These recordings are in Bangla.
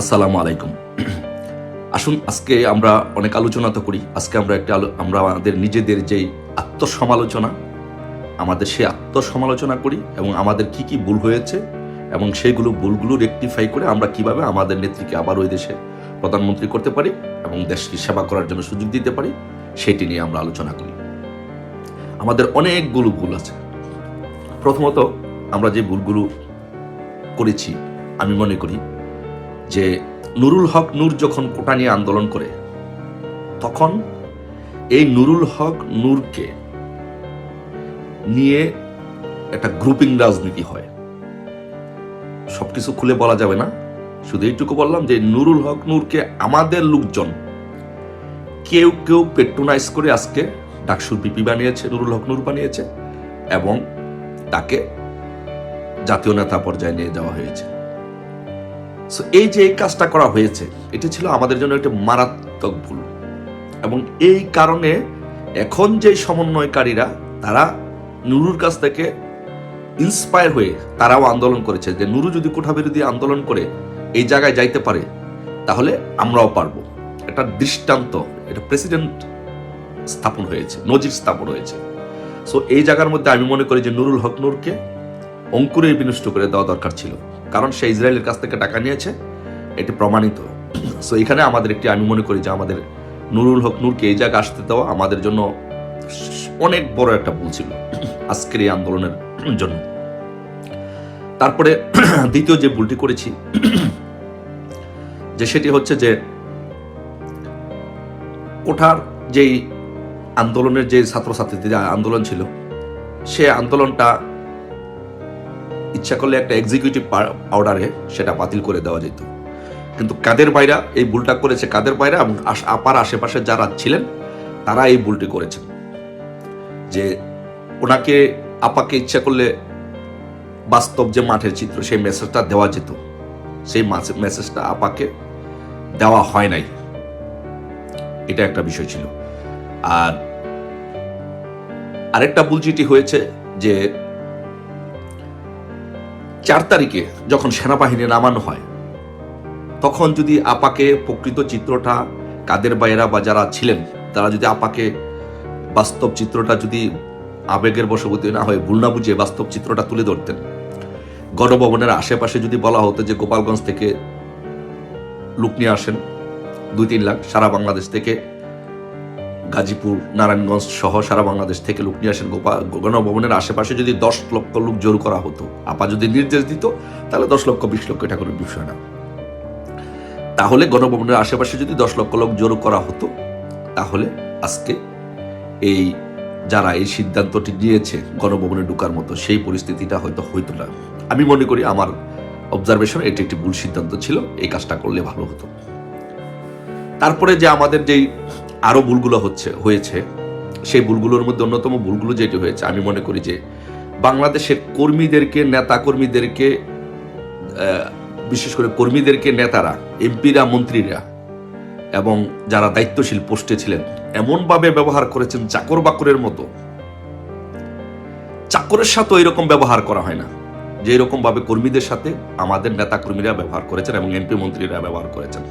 আসসালামু আলাইকুম। আসুন, আজকে আমরা অনেক আলোচনা তো করি। আজকে আমরা একটা আমরা আমাদের নিজেদের যেই আত্মসমালোচনা, আমাদের সেই আত্মসমালোচনা করি এবং আমাদের কি কি ভুল হয়েছে এবং সেইগুলো ভুলগুলো রেকটিফাই করে আমরা কীভাবে আমাদের নেত্রীকে আবার ওই দেশে প্রধানমন্ত্রী করতে পারি এবং দেশকে সেবা করার জন্য সুযোগ দিতে পারি, সেটি নিয়ে আমরা আলোচনা করি। আমাদের অনেকগুলো ভুল আছে। প্রথমত আমরা যে ভুলগুলো করেছি, আমি মনে করি যে নুরুল হক নূর যখন কোটা নিয়ে আন্দোলন করে, তখন এই নুরুল হক নূরকে নিয়ে একটা গ্রুপিং রাজনীতি হয়। সবকিছু খুলে বলা যাবে না। শুধু এইটুকু বললাম যে নুরুল হক নূরকে আমাদের লোকজন কেউ কেউ পেট্রোনাইজ করে আজকে ডাকসুর বিপি বানিয়েছে, নুরুল হক নূর বানিয়েছে এবং তাকে জাতীয় নেতা পর্যায়ে নিয়ে যাওয়া হয়েছে। সো এই যে এই কাজটা করা হয়েছে, এটা ছিল আমাদের জন্য একটা মারাত্মক ভুল। এবং এই কারণে এখন যে সমন্বয়কারীরা, তারা নুরুর কাছ থেকে ইন্সপায়ার হয়ে তারাও আন্দোলন করেছে, যে নুরু যদি কোঠা বিরোধী আন্দোলন করে এই জায়গায় যাইতে পারে, তাহলে আমরাও পারব। এটা দৃষ্টান্ত এটা প্রেসিডেন্ট স্থাপন হয়েছে, নজির স্থাপন হয়েছে। সো এই জায়গার মধ্যে আমি মনে করি যে নুরুল হক নূরকে অঙ্কুরে বিনষ্ট করে দেওয়া দরকার ছিল। কারণ সে ইসরায়েলের কাছ থেকে টাকা নিয়েছে, এটি প্রমাণিত। সো এখানে আমাদের একটি, আমি মনে করি যে আমাদের নুরুল হক নূরকে এই জায়গায় আসতে দেওয়া আমাদের জন্য অনেক বড় একটা ভুল ছিল আজকের এই আন্দোলনের জন্য। তারপরে দ্বিতীয় যে ভুলটি করেছি, যে সেটি হচ্ছে যে কোঠার যেই আন্দোলনের যে ছাত্রছাত্রীদের আন্দোলন ছিল, সে আন্দোলনটা ইচ্ছা করলে একটা এক্সিকিউটিভ অর্ডারে সেটা বাতিল করে দেওয়া যেত। কিন্তু কাদের বাইরা এই ভুলটা করেছে, কাদের বাইরা এবং আপার আশেপাশে যারা ছিলেন, তারা এই ভুলটি করেছেন। যে ওনাকে, আপাকে ইচ্ছা করলে বাস্তব যে মাঠের চিত্র, সেই মেসেজটা দেওয়া যেত। সেই মাসে- মেসেজটা আপাকে দেওয়া হয় নাই। এটা একটা বিষয় ছিল। আর আরেকটা ভুল যেটি হয়েছে যে চার তারিখে যখন সেনাবাহিনী নামানো হয়, তখন যদি আপাকে প্রকৃত চিত্রটা কাদের বাইরা বা যারা ছিলেন, তারা যদি আপাকে বাস্তব চিত্রটা যদি আবেগের বশবর্তী না হয়ে ভুল না বুঝে বাস্তব চিত্রটা তুলে ধরতেন। গণভবনের আশেপাশে যদি বলা হতো যে গোপালগঞ্জ থেকে লোক নিয়ে আসেন, দুই তিন লাখ সারা বাংলাদেশ থেকে গাজীপুর, নারায়ণগঞ্জ সহ সারা বাংলাদেশ থেকে লোক নিয়ে আসেন গণভবনের আশেপাশে যদি দশ লক্ষ লোক জোর করা হতো, আপা যদি নির্দেশ দিত, তাহলে দশ লক্ষ, বিশ লক্ষ এটা কোনো বিষয় না। তাহলে গণভবনের আশেপাশে যদি দশ লক্ষ লোক জোর করা হতো, তাহলে আজকে এই যারা এই সিদ্ধান্তটি নিয়েছে গণভবনে ঢুকার মতো, সেই পরিস্থিতিটা হয়তো হইতো না। আমি মনে করি আমার অবজারভেশন এটি একটি ভুল সিদ্ধান্ত ছিল, এই কাজটা করলে ভালো হতো। তারপরে যে আমাদের যেই আরও ভুলগুলো হচ্ছে, হয়েছে। সেই ভুলগুলোর মধ্যে অন্যতম ভুলগুলো যেটি হয়েছে, আমি মনে করি যে বাংলাদেশের কর্মীদেরকে নেতা কর্মীদেরকে বিশেষ করে কর্মীদেরকে, নেতারা, এমপিরা, মন্ত্রীরা, এবং যারা দায়িত্বশীল পোস্টে ছিলেন, এমনভাবে ব্যবহার করেছেন চাকর বাকরের মতো। চাকরের সাথে এরকম ব্যবহার করা হয় না, যে এরকম ভাবে কর্মীদের সাথে আমাদের নেতা কর্মীরা ব্যবহার করেছেন এবং এমপি মন্ত্রীরা ব্যবহার করেছেন।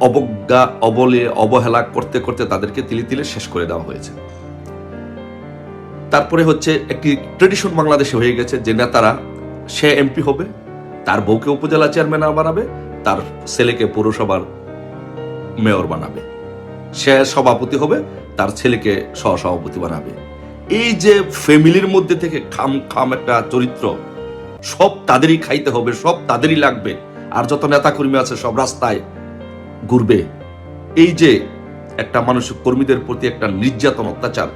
অবজ্ঞা, অবলে, অবহেলা করতে করতে তাদেরকে তিলে তিলে শেষ করে দেওয়া হয়েছে। তারপরে হচ্ছে একটি ট্রেডিশন বাংলাদেশে হয়ে গেছে যে নেতারা, সে এমপি হবে, তার বউকে উপজেলা চেয়ারম্যান বানাবে, তার ছেলেকে পৌরসভার মেয়র বানাবে। সে সভাপতি হবে, তার ছেলেকে সহসভাপতি বানাবে। এই যে ফ্যামিলির মধ্যে থেকে খাম খাম একটা চরিত্র, সব তাদেরই খাইতে হবে, সব তাদেরই লাগবে। আর যত নেতা কর্মী আছে সব রাস্তায় ঘুরবে। এই যে একটা মানুষ কর্মীদের প্রতি একটা নির্যাতন, অত্যাচার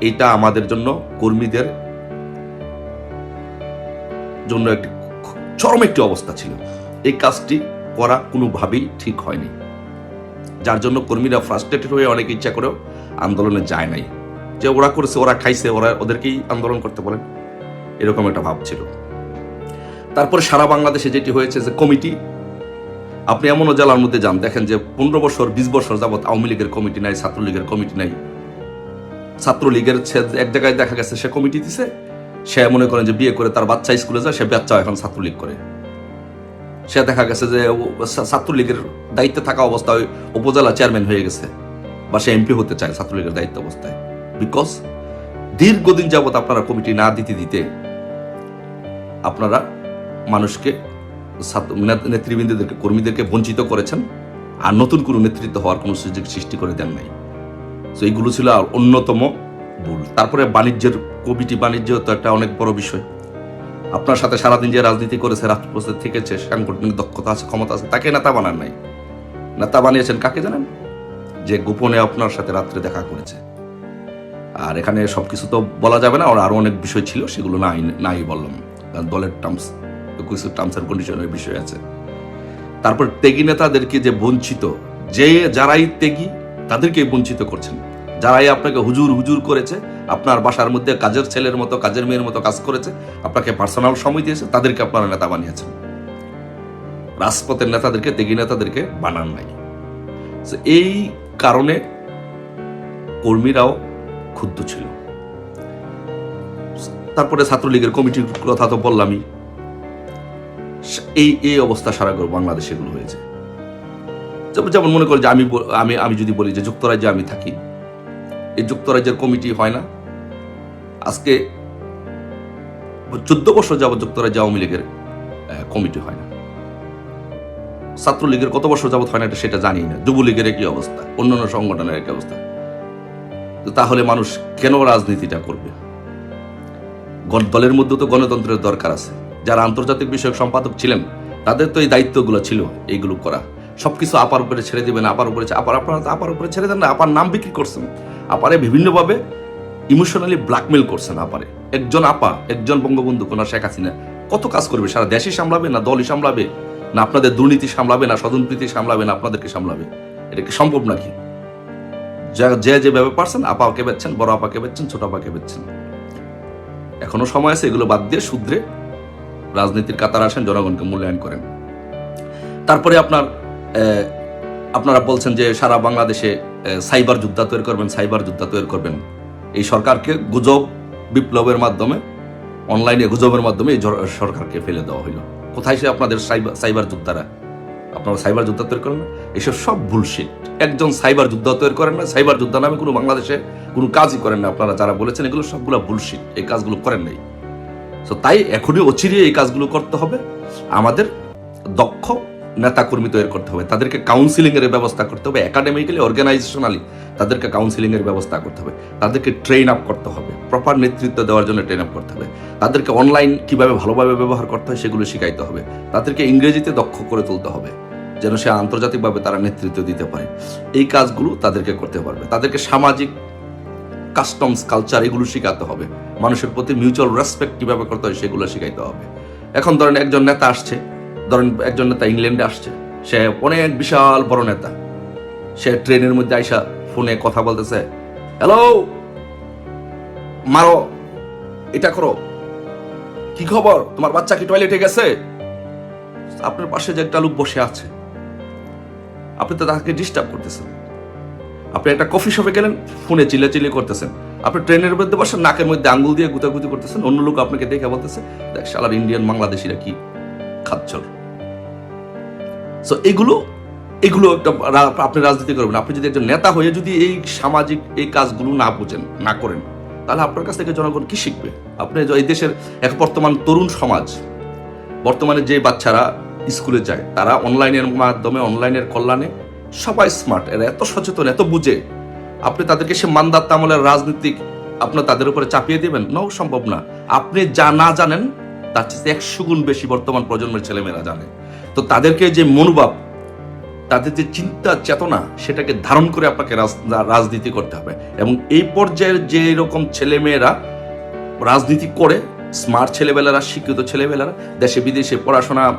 এটা আমাদের জন্য, কর্মীদের জন্য একটি চরম একটি অবস্থা ছিল। এই কাজটি করা কোনোভাবেই ঠিক হয়নি। যার জন্য কর্মীরা ফ্রাস্ট্রেটেড হয়ে অনেক ইচ্ছা করেও আন্দোলনে যায় নাই। যে ওরা করেছে, ওরা খাইছে, ওরা ওদেরকেই আন্দোলন করতে বলেন, এরকম একটা ভাব ছিল। তারপরে সারা বাংলাদেশে যেটি হয়েছে যে কমিটি আপনি এমনও জেলার মধ্যে যান, দেখেন যে পনেরো বছর, বিশ বছর যাবৎ আওয়ামী লীগের কমিটি নাই, ছাত্রলীগের কমিটি নাই। ছাত্রলীগের এক জায়গায় দেখা গেছে, সে কমিটি দিছে, সে মনে করেন যে বিয়ে করে তার বাচ্চা স্কুলে যায়, সে বাচ্চা এখন ছাত্রলীগ করে। সে দেখা গেছে যে ছাত্রলীগের দায়িত্বে থাকা অবস্থায় উপজেলা চেয়ারম্যান হয়ে গেছে, বা সে এমপি হতে চায় ছাত্রলীগের দায়িত্ব অবস্থায়। বিকজ দীর্ঘদিন যাবৎ আপনারা কমিটি না দিতে দিতে আপনারা মানুষকে নেতৃবৃন্দদেরকে, কর্মীদেরকে বঞ্চিত করেছেন আর নতুন কোনো নেতৃত্ব হওয়ার কোনো সুযোগ সৃষ্টি করে দেন নাই। তো এইগুলো ছিল আর অন্যতম ভুল। তারপরে বাণিজ্যের কমিটি বাণিজ্য তো একটা অনেক বড় বিষয়। আপনার সাথে সারাদিন যে রাজনীতি করেছে, রাষ্ট্রপ্রস্তুত থেকেছে, সাংগঠনিক দক্ষতা আছে, ক্ষমতা আছে, তাকে নেতা বানান নাই। নেতা বানিয়েছেন কাকে জানেন? যে গোপনে আপনার সাথে রাত্রে দেখা করেছে। আর এখানে সবকিছু তো বলা যাবে না, ওর আরও অনেক বিষয় ছিল, সেগুলো নাই নাই বললাম। দলের টার্মস কিছু টার্মস এন্ড কন্ডিশনের বিষয় আছে। তারপর ত্যাগী নেতাদেরকে যে বঞ্চিত, যে যারাই ত্যাগী তাদেরকে বঞ্চিত করছেন। যারাই আপনাকে হুজুর হুজুর করেছে, আপনার বাসার মধ্যে কাজের ছেলের মতো, কাজের মেয়ের মতো কাজ করেছে, আপনাকে পার্সোনাল সময় দিয়েছে, তাদেরকে আপনারা নেতা বানিয়েছেন। রাজপথের নেতাদেরকে, ত্যাগী নেতাদেরকে বানান নাই। এই কারণে কর্মীরাও ক্ষুব্ধ ছিল। তারপরে ছাত্রলীগের কমিটির কথা তো বললামই। এই এই অবস্থা সারা বাংলাদেশে এগুলো হয়েছে। যেমন- মনে করি যে আমি আমি আমি যদি বলি যে যুক্তরাজ্যে আমি থাকি, এই যুক্তরাজ্যের কমিটি হয় না। আজকে চোদ্দ বছর যাবত যুক্তরাজ্য আওয়ামী লীগের কমিটি হয় না। ছাত্রলীগের কত বছর যাবৎ হয় না এটা সেটা জানি না। যুবলীগের একই অবস্থা, অন্যান্য সংগঠনের একই অবস্থা। তাহলে মানুষ কেন রাজনীতিটা করবে? দলের মধ্যে তো গণতন্ত্রের দরকার আছে। যারা আন্তর্জাতিক বিষয়ক সম্পাদক ছিলেন, তাদের তো এই দায়িত্বগুলো ছিল এইগুলো করা। সবকিছু আপার উপরে ছেড়ে দিবেন, আপার উপরে আপার আপনারা আপার উপরে ছেড়ে দেন না, আপার নাম বিক্রি করছেন। আপারে বিভিন্নভাবে ইমোশনালি ব্ল্যাকমেল করছেন আপারে। একজন আপা, একজন বঙ্গবন্ধু কোনা শেখ হাসিনা, কত কাজ করবে? সারা দেশই সামলাবে না দলই সামলাবে? না আপনাদের দুর্নীতি সামলাবে, না স্বজনপ্রীতি সামলাবে, না আপনাদেরকে সামলাবে? এটা কি সম্ভব নাকি? যা- যে যেভাবে পারছেন আপাকে বেচছেন, বড় আপাকে বেচছেন, ছোট আপাকে বেচছেন। এখনও সময় আছে, এগুলো বাদ দিয়ে শুধরে রাজনীতির কাতার আসেন, জনগণকে মূল্যায়ন করেন। তারপরে আপনার আপনারা বলছেন যে সারা বাংলাদেশে সাইবার যোদ্ধা তৈরি করবেন, সাইবার যোদ্ধা তৈরি করবেন। এই সরকারকে গুজব, বিপ্লবের মাধ্যমে, অনলাইনে গুজবের মাধ্যমে এই সরকারকে ফেলে দেওয়া হলো কোথায় সে আপনাদের সাইবার সাইবার যোদ্ধারা? আপনারা সাইবার যোদ্ধা তৈরি করেন না? এসব সব বুলশিট একজন সাইবার যোদ্ধা তৈরি করেন না, সাইবার যোদ্ধা নামে কোনো বাংলাদেশে কোনো কাজই করেন না। আপনারা যারা বলেছেন এগুলো সবগুলো বুলশিট এই কাজগুলো করেন নাই। তো তাই এখনই অচিরে এই কাজগুলো করতে হবে। আমাদের দক্ষ নেতাকর্মী তৈরি করতে হবে। তাদেরকে কাউন্সিলিং এর ব্যবস্থা করতে হবে। একাডেমিক্যালি অর্গানাইজেশনালি তাদেরকে কাউন্সিলিং এর ব্যবস্থা করতে হবে। তাদেরকে ট্রেন আপ করতে হবে। প্রপার নেতৃত্ব দেওয়ার জন্য ট্রেন আপ করতে হবে। তাদেরকে অনলাইন কীভাবে ভালোভাবে ব্যবহার করতে হয় সেগুলো শিখাইতে হবে। তাদেরকে ইংরেজিতে দক্ষ করে তুলতে হবে। যেন সে আন্তর্জাতিকভাবে তারা নেতৃত্ব দিতে পারে। এই কাজগুলো তাদেরকে করতে পারবে তাদেরকে সামাজিক কাস্টমস কালচার এগুলো শেখাতে হবে। মানুষের প্রতি মিউচুয়াল রেসপেক্ট কীভাবে করতে হয় সেগুলো শেখাইতে হবে। এখন ধরেন একজন নেতা আসছে, ধরেন একজন নেতা ইংল্যান্ডে আসছে, সে অনেক বিশাল বড় নেতা। সে ট্রেনের মধ্যে আইসা ফোনে কথা বলতেছে হ্যালো মারো, এটা করো। কি খবর? তোমার বাচ্চা কি টয়লেটে গেছে? আপনার পাশে যে একটা লোক বসে আছে। আপনি তো তাকে ডিস্টার্ব করতেছেন। আপনি একটা কফি শপে গেলেন, ফোনে চিলে চিলে করতেছেন। আপনি ট্রেনের মধ্যে বসেন, নাকের মধ্যে আঙ্গুল দিয়ে গুতাগুতি করতেছেন, অন্য লোক আপনাকে দেখে বলতেছে, দেখ শালার ইন্ডিয়ান বাংলাদেশিরা কি খাচ্ছর। সো এগুলো এগুলো একটা আপনি রাজনীতি করবেন। আপনি যদি একজন নেতা হয়ে যদি এই সামাজিক এই কাজগুলো না বুঝেন, না করেন, তাহলে আপনার কাছ থেকে জনগণ কি শিখবে? আপনি এই দেশের এক বর্তমান তরুণ সমাজ, বর্তমানে যে বাচ্চারা স্কুলে যায়, তারা অনলাইনের মাধ্যমে অনলাইনের কল্যাণে সবাই স্মার্ট এরা এত সচেতন, এত বুঝে। আপনি তাদেরকে সে মান্দাত আমলের রাজনীতিক, আপনার তাদের উপরে চাপিয়ে দেবেন? নাও, সম্ভব না। আপনি যা না জানেন, তার চেয়ে একশো গুণ বেশি বর্তমান প্রজন্মের ছেলেমেয়েরা জানে। তো তাদেরকে যে মনোভাব, তাদের যে চিন্তা, চেতনা, সেটাকে ধারণ করে আপনাকে রাজ- রাজনীতি করতে হবে। এবং এই পর্যায়ের যে এরকম ছেলেমেয়েরা রাজনীতি করে স্মার্ট ছেলেবেলারা, শিক্ষিত ছেলেবেলারা দেশে বিদেশে পড়াশোনা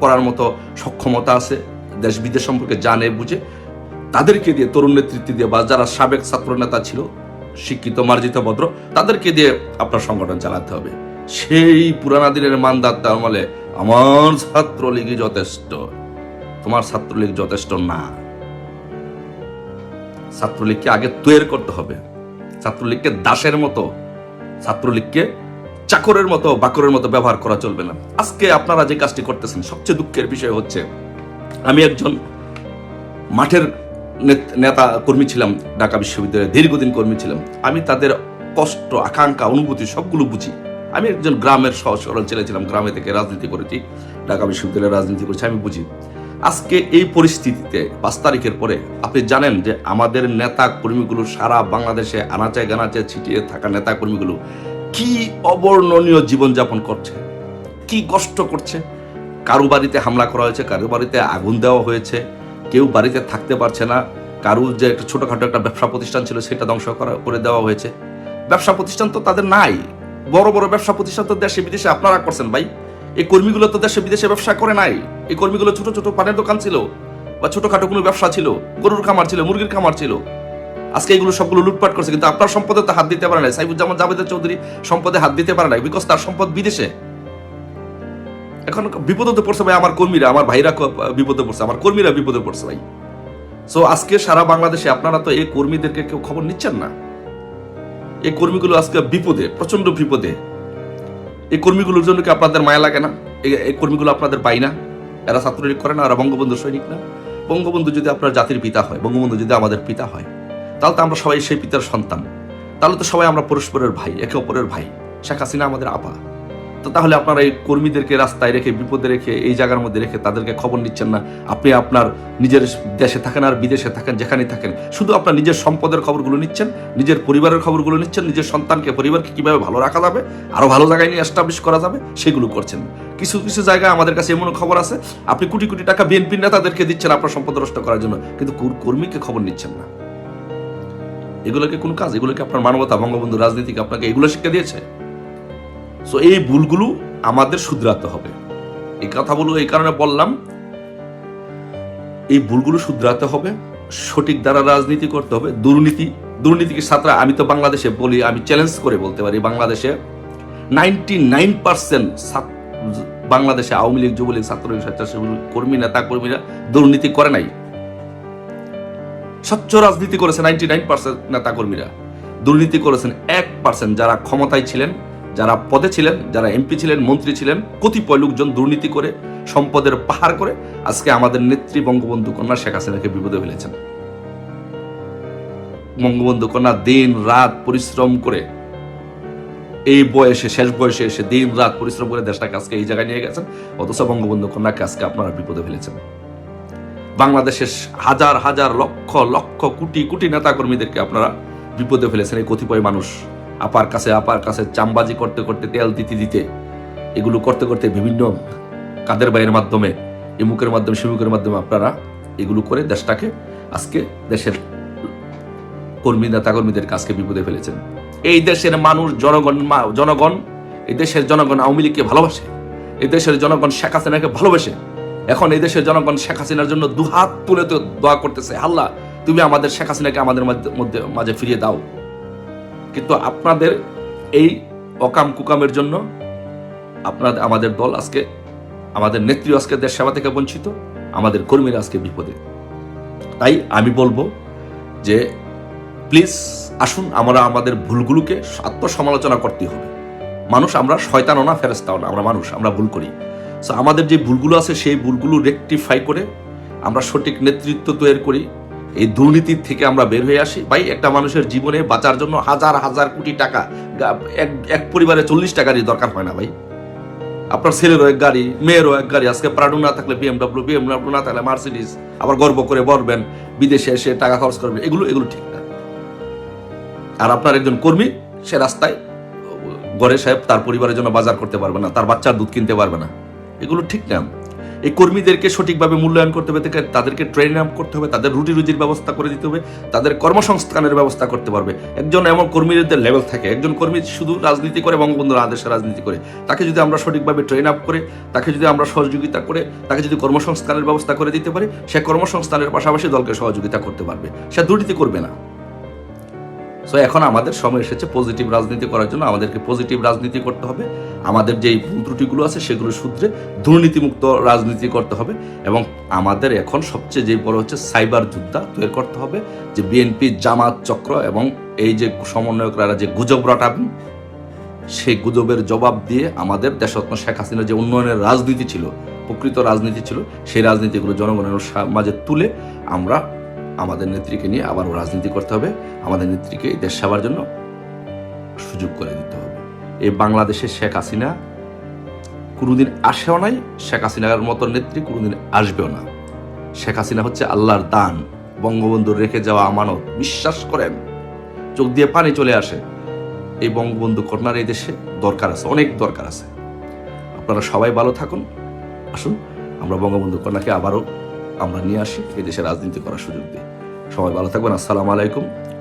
করার মতো সক্ষমতা আছে দেশ বিদেশ সম্পর্কে জানে, বুঝে, তাদেরকে দিয়ে, তরুণ নেতৃত্ব দিয়ে, বা যারা সাবেক ছাত্র নেতা ছিল, শিক্ষিত, মার্জিত, ভদ্র, তাদেরকে দিয়ে আপনার সংগঠন চালাতে হবে। সেই পুরানা দিনের মানদার আমলে আমার ছাত্রলীগই যথেষ্ট। তোমার ছাত্রলীগ যথেষ্ট না। ছাত্রলীগকে আগে তৈরি করতে হবে। ছাত্রলীগকে দাসের মতো, ছাত্রলীগকে চাকরের মতো, বাকরের মতো ব্যবহার করা চলবে না। আজকে আপনারা যে কাজটি করতেছেন, সবচেয়ে দুঃখের বিষয় হচ্ছে আমি একজন মাঠের নেতা কর্মী ছিলাম, ঢাকা বিশ্ববিদ্যালয়ে দীর্ঘদিন কর্মী ছিলাম। আমি তাদের কষ্ট, আকাঙ্ক্ষা, অনুভূতি সবগুলো বুঝি। আমি একজন গ্রামের সহজ সরল ছেলে ছিলাম, গ্রামে থেকে রাজনীতি করেছি, ঢাকা বিশ্ববিদ্যালয়ে রাজনীতি করেছি, আমি বুঝি। আজকে এই পরিস্থিতিতে পাঁচ তারিখের পরে আপনি জানেন যে আমাদের নেতা কর্মীগুলো সারা বাংলাদেশে আনাচে গানাচে ছিটিয়ে থাকা নেতা কর্মীগুলো কি অবর্ণনীয় জীবনযাপন করছে, কি কষ্ট করছে কারও বাড়িতে হামলা করা হয়েছে, কারও বাড়িতে আগুন দেওয়া হয়েছে, কেউ বাড়িতে থাকতে পারছে না, কারও যে একটা ছোটখাটো একটা ব্যবসা প্রতিষ্ঠান ছিল সেটা ধ্বংস করা, করে দেওয়া হয়েছে। ব্যবসা প্রতিষ্ঠান তো তাদের নাই। বড় বড় ব্যবসা প্রতিষ্ঠান তো দেশে বিদেশে আপনারা করছেন ভাই। এই কর্মীগুলো তো দেশে বিদেশে ব্যবসা করে নাই। এই কর্মীগুলো ছোট ছোট পানের দোকান ছিল বা ছোটখাটো কোনো ব্যবসা ছিল, গরুর খামার ছিল, মুরগির খামার ছিল। আজকে এগুলো সবগুলো লুটপাট করছে, কিন্তু আপনার সম্পদে তো হাত দিতে পারে নাই। সাইফুজ্জামান জাভেদ চৌধুরী সম্পদে হাত দিতে পারে নাই বিকজ তার সম্পদ বিদেশে। এখন বিপদে তো পড়ছে ভাই আমার কর্মীরা, আমার ভাইরা বিপদে পড়ছে, আমার কর্মীরা বিপদে পড়ছে ভাই। সো আজকে সারা বাংলাদেশে আপনারা তো এই কর্মীদেরকে কেউ খবর নিচ্ছেন না। এই কর্মীগুলো আজকে বিপদে প্রচণ্ড বিপদে। এই কর্মীগুলোর জন্য কি আপনাদের মায়া লাগে না? এই কর্মীগুলো আপনাদের পাই না? এরা ছাত্রলীগ করে না এরা বঙ্গবন্ধু সৈনিক না? বঙ্গবন্ধু যদি আপনার জাতির পিতা হয়, বঙ্গবন্ধু যদি আমাদের পিতা হয়, তাহলে তো আমরা সবাই সেই পিতার সন্তান। তাহলে তো সবাই আমরা পরস্পরের ভাই, একে অপরের ভাই। শেখ হাসিনা আমাদের আপা। তো তাহলে আপনারা এই কর্মীদেরকে রাস্তায় রেখে, বিপদে রেখে, এই জায়গার মধ্যে রেখে তাদেরকে খবর নিচ্ছেন না। আপনি আপনার নিজের দেশে থাকেন আর বিদেশে থাকেন, যেখানেই থাকেন। শুধু আপনার নিজের সম্পদের খবরগুলো নিচ্ছেন, নিজের পরিবারের খবরগুলো নিচ্ছেন, নিজের সন্তানকে, পরিবারকে কীভাবে ভালো রাখা যাবে, আরও ভালো জায়গায় নিয়ে এস্টাবলিশ করা যাবে, সেগুলো করছেন। কিছু কিছু জায়গায় আমাদের কাছে এমন খবর আছে, আপনি কোটি কোটি টাকা বিএনপি নেতাদেরকে দিচ্ছেন আপনার সম্পদ নষ্ট করার জন্য, কিন্তু কর- কর্মীকে খবর নিচ্ছেন না। এগুলোকে কোন কাজ, এগুলোকে আপনার মানবতা, বঙ্গবন্ধু রাজনীতিকে আপনাকে এগুলো শিক্ষা দিয়েছে? সো এই ভুলগুলো আমাদের শুধরাতে হবে। এই কথাগুলো এই কারণে বললাম, এই ভুলগুলো শুধরাতে হবে, সঠিক দ্বারা রাজনীতি করতে হবে, দুর্নীতি, দুর্নীতিকে ছাত্রা আমি তো বাংলাদেশে বলি, আমি চ্যালেঞ্জ করে বলতে পারি, বাংলাদেশে নাইনটি নাইন পার্সেন্ট বাংলাদেশে আওয়ামী লীগ, যুবলীগ, ছাত্রলীগ, স্বেচ্ছাসেবী কর্মী, নেতা কর্মীরা দুর্নীতি করে নাই। স্বচ্ছ রাজনীতি করেছে নাইনটি নাইন পার্সেন্ট নেতা কর্মীরা। দুর্নীতি করেছেন এক পার্সেন্ট যারা ক্ষমতায় ছিলেন যারা পদে ছিলেন, যারা এমপি ছিলেন, মন্ত্রী ছিলেন, কতিপয় লোকজন দুর্নীতি করে, সম্পদের পাহাড় করে আজকে আমাদের নেত্রী বঙ্গবন্ধু কন্যা শেখ হাসিনাকে বিপদে ফেলেছেন। বঙ্গবন্ধু কন্যা দিন রাত পরিশ্রম করে, এই বয়সে, শেষ বয়সে এসে দিন রাত পরিশ্রম করে দেশটাকে আজকে এই জায়গায় নিয়ে গেছেন, অথচ বঙ্গবন্ধু কন্যাকে আজকে আপনারা বিপদে ফেলেছেন। বাংলাদেশের হাজার হাজার লক্ষ লক্ষ কোটি কোটি নেতা কর্মীদেরকে আপনারা বিপদে ফেলেছেন, এই কতিপয় মানুষ। আপার কাছে আপার কাছে চামবাজি করতে করতে তেল দিতে দিতে, এগুলো করতে করতে বিভিন্ন কাদের বাইয়ের মাধ্যমে এমুকের মাধ্যমে সেমুকের মাধ্যমে আপনারা এগুলো করে দেশটাকে আজকে দেশের কর্মী নেতা কর্মীদের কাজকে বিপদে ফেলেছেন। এই দেশের মানুষ, জনগণ জনগণ, এই দেশের জনগণ আওয়ামী লীগকে ভালোবাসে, এই দেশের জনগণ শেখ হাসিনাকে ভালোবাসে। এখন এই দেশের জনগণ শেখ হাসিনার জন্য দুহাত তুলে তো দোয়া করতেছে, আল্লাহ, তুমি আমাদের শেখ হাসিনাকে আমাদের মধ্যে, মাঝে ফিরিয়ে দাও। কিন্তু আপনাদের এই অকাম কুকামের জন্য আপনাদের আমাদের দল আজকে, আমাদের নেত্রী আজকে দেশ সেবা থেকে বঞ্চিত, আমাদের কর্মীরা আজকে বিপদে। তাই আমি বলব যে প্লিজ আসুন, আমরা আমাদের ভুলগুলোকে আত্মসমালোচনা করতে হবে। মানুষ আমরা শয়তানও না ফেরেস্তাও না, আমরা মানুষ, আমরা ভুল করি। সো আমাদের যে ভুলগুলো আছে, সেই ভুলগুলো রেকটিফাই করে আমরা সঠিক নেতৃত্ব তৈরি করি। এই দুর্নীতির থেকে আমরা বের হয়ে আসি। ভাই, একটা মানুষের জীবনে বাঁচার জন্য হাজার হাজার কোটি টাকা এক এক পরিবারে চল্লিশ টাকারই দরকার হয় না ভাই। আপনার ছেলেরও এক গাড়ি, মেয়েরও এক গাড়ি, আজকে প্রাডু না থাকলে বিএমডাব্লিউ বিএমডাব্লিউ না থাকলে মার্সিডিস আবার গর্ব করে বলবেন, বিদেশে এসে টাকা খরচ করবেন এগুলো এগুলো ঠিক না। আর আপনার একজন কর্মী, সে রাস্তায়, গড়ে সাহেব তার পরিবারের জন্য বাজার করতে পারবে না, তার বাচ্চার দুধ কিনতে পারবে না। এগুলো ঠিক না। এই কর্মীদেরকে সঠিকভাবে মূল্যায়ন করতে হবে তাদেরকে- ট্রেন আপ করতে হবে, তাদের রুটি রুজির ব্যবস্থা করে দিতে হবে, তাদের কর্মসংস্থানের ব্যবস্থা করতে পারবে। একজন এমন কর্মীদের লেভেল থাকে, একজন কর্মী শুধু রাজনীতি করে বঙ্গবন্ধুর আদেশে রাজনীতি করে। তাকে যদি আমরা সঠিকভাবে ট্রেন আপ করে, তাকে যদি আমরা সহযোগিতা করে, তাকে যদি কর্মসংস্থানের ব্যবস্থা করে দিতে পারি, সে কর্মসংস্থানের পাশাপাশি দলকে সহযোগিতা করতে পারবে। সে দুর্নীতি করবে না। সো এখন আমাদের সময় এসেছে পজিটিভ রাজনীতি করার জন্য। আমাদেরকে পজিটিভ রাজনীতি করতে হবে। আমাদের যেই ভুল ত্রুটিগুলো আছে, সেগুলো শুধরে দুর্নীতিমুক্ত রাজনীতি করতে হবে। এবং আমাদের এখন সবচেয়ে যে বড় হচ্ছে সাইবার যুদ্ধা তৈরি করতে হবে। যে বিএনপি জামাত চক্র এবং এই যে সমন্বয়করা যে গুজব রটাবেন, সেই গুজবের জবাব দিয়ে আমাদের দেশরত্ন শেখ হাসিনার যে উন্নয়নের রাজনীতি ছিল, প্রকৃত রাজনীতি ছিল, সেই রাজনীতিগুলো জনগণের মাঝে তুলে আমরা আমাদের নেত্রীকে নিয়ে আবারও রাজনীতি করতে হবে। আমাদের নেত্রীকে দেশ সেবার জন্য সুযোগ করে দিতে হবে। এই বাংলাদেশের শেখ হাসিনা কোনোদিন আসেও নাই, শেখ হাসিনার মতো নেত্রী কোনোদিন আসবেও না। শেখ হাসিনা হচ্ছে আল্লাহর দান, বঙ্গবন্ধুর রেখে যাওয়া আমানত, বিশ্বাস করেন, চোখ দিয়ে পানি চলে আসে। এই বঙ্গবন্ধু কন্যার এই দেশে দরকার আছে, অনেক দরকার আছে। আপনারা সবাই ভালো থাকুন, আসুন, আমরা বঙ্গবন্ধু কন্যাকে আবারও আমরা নিয়ে আসি, এই দেশে রাজনীতি করার সুযোগ দিই। সবাই ভালো থাকবেন, আসসালামু আলাইকুম।